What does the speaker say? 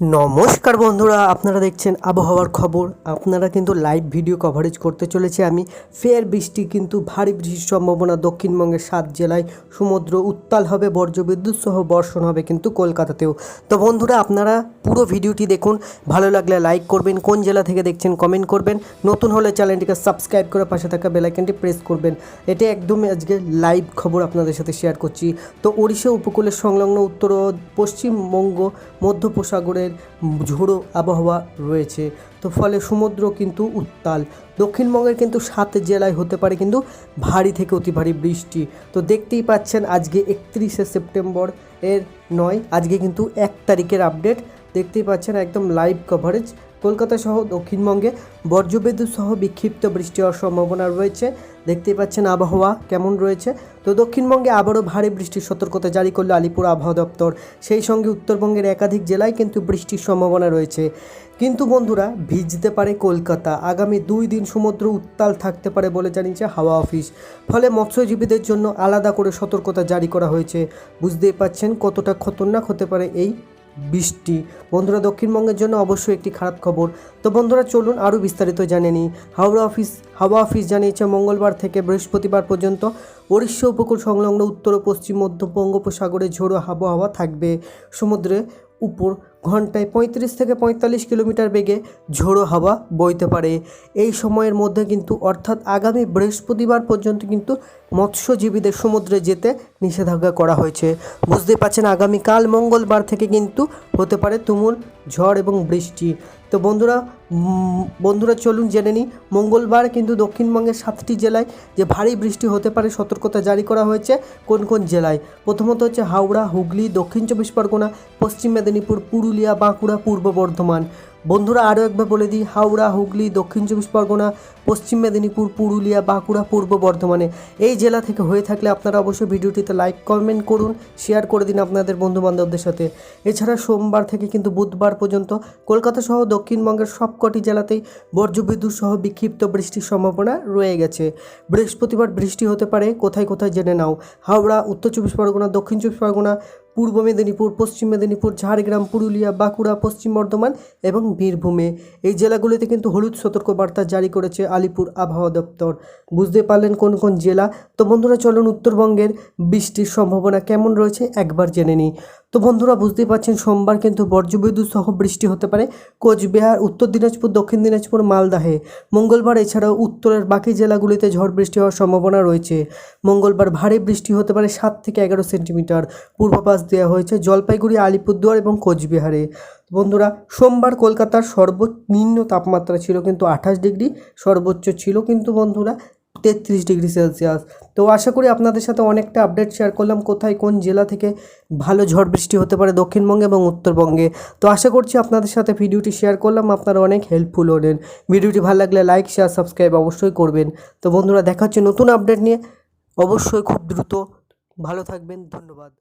নমস্কার বন্ধুরা, আপনারা দেখছেন আবহাওয়ার খবর। আপনারা কিন্তু লাইভ ভিডিও কভারেজ করতে চলেছে আমি। ফের বৃষ্টি কিন্তু ভারী বৃষ্টির সম্ভাবনা। দক্ষিণবঙ্গের সাত জেলায় সমুদ্র উত্তাল হবে, বজ্রবিদ্যুৎ সহ বর্ষণ হবে কিন্তু কলকাতাতেও। তো বন্ধুরা, আপনারা পুরো ভিডিওটি দেখুন। ভালো লাগলে লাইক করবেন, কোন জেলা থেকে দেখছেন কমেন্ট করবেন। নতুন হলে চ্যানেলটিকে সাবস্ক্রাইব করে পাশে থাকা বেলাইকনটি প্রেস করবেন। এটা একদমই আজকে লাইভ খবর আপনাদের সাথে শেয়ার করছি। তো ওড়িশা উপকূলের সংলগ্ন উত্তর ও পশ্চিমবঙ্গ মধ্যোপসাগরের ঝোড়ো আবহাওয়া রয়েছে। তো ফলে সমুদ্র কিন্তু উত্তাল। দক্ষিণবঙ্গের কিন্তু সাত জেলায় হতে পারে কিন্তু ভারী থেকে অতি ভারী বৃষ্টি। তো দেখতেই পাচ্ছেন আজকে একত্রিশে সেপ্টেম্বর এর নয়, আজকে কিন্তু এক তারিখের আপডেট। দেখতেই পাচ্ছেন একদম লাইভ কভারেজ কলকাতা সহ দক্ষিণবঙ্গে বজ্রবিদ্যুৎ সহ বিক্ষিপ্ত বৃষ্টি হওয়ার সম্ভাবনা রয়েছে। দেখতেই পাচ্ছেন আবহাওয়া কেমন রয়েছে। তো দক্ষিণবঙ্গে আবারও ভারী বৃষ্টির সতর্কতা জারি করল আলিপুর আবহাওয়া দপ্তর। সেই সঙ্গে উত্তরবঙ্গের একাধিক জেলায় কিন্তু বৃষ্টির সম্ভাবনা রয়েছে। কিন্তু বন্ধুরা, ভিজতে পারে কলকাতা। আগামী দুই দিন সমুদ্র উত্তাল থাকতে পারে বলে জানিয়েছে হাওয়া অফিস। ফলে মৎস্যজীবীদের জন্য আলাদা করে সতর্কতা জারি করা হয়েছে। বুঝতেই পাচ্ছেন কতটা খতরনাক হতে পারে এই বৃষ্টি। বন্ধুরা, দক্ষিণবঙ্গের জন্য অবশ্যই একটি খারাপ খবর। তো বন্ধুরা, চলুন আরও বিস্তারিত জেনে নিই। হাওড়া অফিস, হাওয়া অফিস জানিয়েছে, মঙ্গলবার থেকে বৃহস্পতিবার পর্যন্ত ওড়িশা উপকূল সংলগ্ন উত্তর ও পশ্চিম মধ্য বঙ্গোপসাগরে ঝোড়ো আবহাওয়া থাকবে। সমুদ্রে উপর ঘন্টায় পঁয়ত্রিশ থেকে পঁয়তাল্লিশ কিলোমিটার বেগে ঝোড়ো হাওয়া বইতে পারে। এই সময়ের মধ্যে কিন্তু, অর্থাৎ আগামী বৃহস্পতিবার পর্যন্ত কিন্তু মৎস্যজীবীদের সমুদ্রে যেতে নিষেধাজ্ঞা করা হয়েছে। বুঝতে পারছেন আগামীকাল মঙ্গলবার থেকে কিন্তু হতে পারে তুমুল ঝড় এবং বৃষ্টি। তো বন্ধুরা বন্ধুরা চলুন জেনে নিই, মঙ্গলবার কিন্তু দক্ষিণবঙ্গের সাতটি জেলায় যে ভারী বৃষ্টি হতে পারে সতর্কতা জারি করা হয়েছে কোন কোন জেলায়? প্রথমত হচ্ছে হাওড়া, হুগলি, দক্ষিণ চব্বিশ পরগনা, পশ্চিম মেদিনীপুর, পুরুলিয়া, বাঁকুড়া, পূর্ব বর্ধমান। বন্ধুরা আরও একবার বলে দিই, হাওড়া, হুগলি, দক্ষিণ চব্বিশ পরগনা, পশ্চিম মেদিনীপুর, পুরুলিয়া, বাঁকুড়া, পূর্ব বর্ধমানে এই জেলা থেকে হয়ে থাকলে আপনারা অবশ্যই ভিডিওটিতে লাইক কমেন্ট করুন শেয়ার করে দিন আপনাদের বন্ধুবান্ধবদের সাথে। এছাড়া সোমবার থেকে কিন্তু বুধবার পর্যন্ত কলকাতা সহ দক্ষিণবঙ্গের সবকটি জেলাতেই বজ্রবিদ্যুৎ সহ বিক্ষিপ্ত বৃষ্টির সম্ভাবনা রয়ে গেছে। বৃহস্পতিবার বৃষ্টি হতে পারে, কোথায় কোথায় জেনে নাও। হাওড়া, উত্তর চব্বিশ পরগনা, দক্ষিণ চব্বিশ পরগনা পূর্ব মেদিনীপুর, পশ্চিম মেদিনীপুর, ঝাড়গ্রাম, পুরুলিয়া, বাঁকুড়া, পশ্চিম বর্ধমান এবং বীরভূমে। এই জেলাগুলিতে কিন্তু হলুদ সতর্কবার্তা জারি করেছে আলিপুর আবহাওয়া দপ্তর। বুঝতে পারলেন কোন কোন জেলা? তো বন্ধুরা, চলুন উত্তরবঙ্গের বৃষ্টির সম্ভাবনা কেমন রয়েছে একবার জেনে নিই। তো বন্ধুরা বুঝতেই পারছেন, সোমবার কিন্তু বজ্রবিদ্যুৎ সহ বৃষ্টি হতে পারে। কোচবিহার, উত্তর দিনাজপুর, দক্ষিণ দিনাজপুর, মালদাহে। মঙ্গলবার এছাড়াও উত্তরের বাকি জেলাগুলিতে ঝড় বৃষ্টি হওয়ার সম্ভাবনা রয়েছে। মঙ্গলবার ভারী বৃষ্টি হতে পারে সাত থেকে এগারো সেন্টিমিটার। পূর্বাভাস দেওয়া হয়েছে জলপাইগুড়ি, আলিপুরদুয়ার এবং কোচবিহারে। বন্ধুরা, সোমবার কলকাতার সর্বনিম্ন তাপমাত্রা ছিল কিন্তু আঠাশ ডিগ্রি, সর্বোচ্চ ছিল কিন্তু বন্ধুরা তেত্রিশ ডিগ্রি সেলসিয়াস। তো আশা করি আপনাদের সাথে অনেকটা আপডেট শেয়ার করলাম, কোথায় কোন জেলা থেকে ভালো ঝড় বৃষ্টি হতে পারে দক্ষিণবঙ্গে এবং উত্তরবঙ্গে। তো আশা করছি আপনাদের সাথে ভিডিওটি শেয়ার করলাম, আপনারা অনেক হেল্পফুল হলেন। ভিডিওটি ভালো লাগলে লাইক শেয়ার সাবস্ক্রাইব অবশ্যই করবেন। তো বন্ধুরা, দেখা নতুন আপডেট নিয়ে। অবশ্যই খুব দ্রুত। ভালো থাকবেন, ধন্যবাদ।